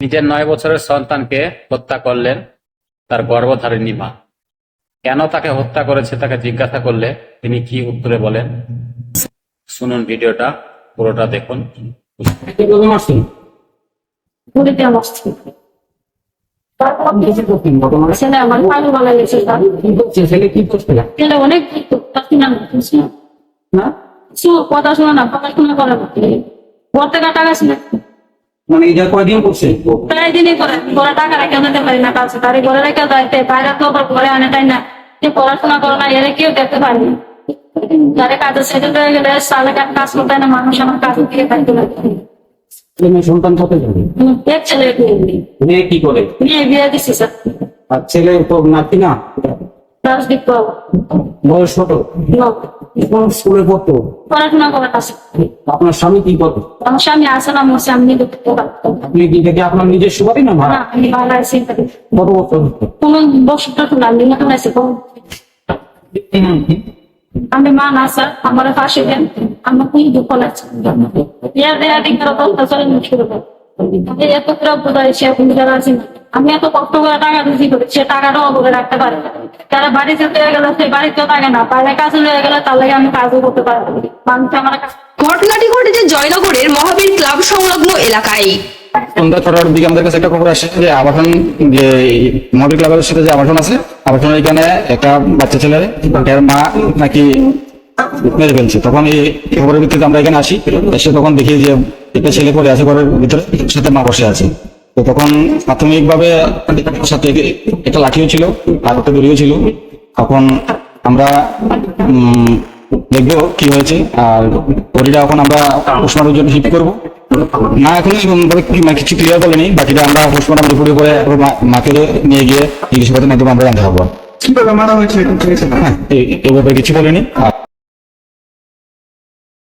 নিজের নয় বছরের সন্তানকে হত্যা করলেন তার গর্ভধারিণী মা। কেন তাকে হত্যা করেছে তাকে জিজ্ঞাসা করলে তিনি কি উত্তরে বলেন? শুনুন ভিডিওটা, পুরোটা দেখুন। কথা শোনা না পড়াশোনা করে না পড়তে টাকা গেছে না। মানে এটা কয়দিন করছে? প্রায় দিনই করে। ঘরে টাকা রেখে দিতে পারি না কাছে তার ঘরে রেখে বাইরে তো ঘরে আনে তাই না? যে পড়াশোনা করে না এরা কেউ দেখতে পারেনি যারা কাজে সেটেল হয়ে গেলে সালে কাজ করতে না মানুষ আমার কাজ দিয়ে থাকতে লাগে ছেলে মেয়ে সন্তান কত যাবে? এক ছেলে মেয়ে। কি করে? মেয়ে বিয়ে দিচ্ছি স্যার। আর ছেলে তো নাতি না? রাজদীপ বয়স কত? কোন স্কুলে পড়তো। পড়াশোনা করে কাছে আপনার স্বামী কি করতো? আমার স্বামী আসে না মোসে আমি আপনি কি থেকে আপনার নিজস্ব বাড়ি না ভাড়া আমি ভালো আছি। কত বছর কোনো বছরটা তো না আমি নতুন আছি। আমি মা না স্যার আমার পাশে দেন। আমার খুবই দুঃখ লাগছে? ইয়া দেয়া দিক এত করে বোধহয় সে কোন জায়গা আছে না। আমি এত কষ্ট করে টাকা রুজি করি সে টাকাটাও অভাবে রাখতে পারে। তারা বাড়িতে চলে গেলে সে বাড়িতেও থাকে না। বাইরে কাজে লয়ে গেলে তার লাগে আমি কাজও করতে পারব। মানুষ আমার ঘটনাটি ঘটেছে জয়নগরের মহাবীর ক্লাব সংলগ্ন এলাকায়। সন্ধ্যা ছটার দিকে আমাদের কাছে একটা খবর আসে যে আবাসন যে মহাবীর ক্লাবের সাথে যে আবাসন আছে আবাসনের এখানে একটা বাচ্চা ছেলে এর মা নাকি মেরে ফেলছে। তখন এই খবরের ভিত্তিতে আমরা এখানে আসি। এসে তখন দেখি যে একটা ছেলে পড়ে আছে ঘরের ভিতরে সাথে মা বসে আছে। তো তখন প্রাথমিকভাবে সাথে একটা লাঠিও ছিল আর একটা দড়িও ছিল। তখন আমরা দেখব কি হয়েছে। আর বডিটা এখন আমরা পোস্টমর্টমের জন্য শিফট করব। না এখন কিছু ক্লিয়ার বলেনি বাকিটা আমরা পোস্টমর্টম রিপোর্টে করে মাকে নিয়ে গিয়ে জিজ্ঞাসাবাদের মাধ্যমে আমরা জানতে পারব কীভাবে মারা হয়েছে? হ্যাঁ এই এই ব্যাপারে কিছু বলেনি। আর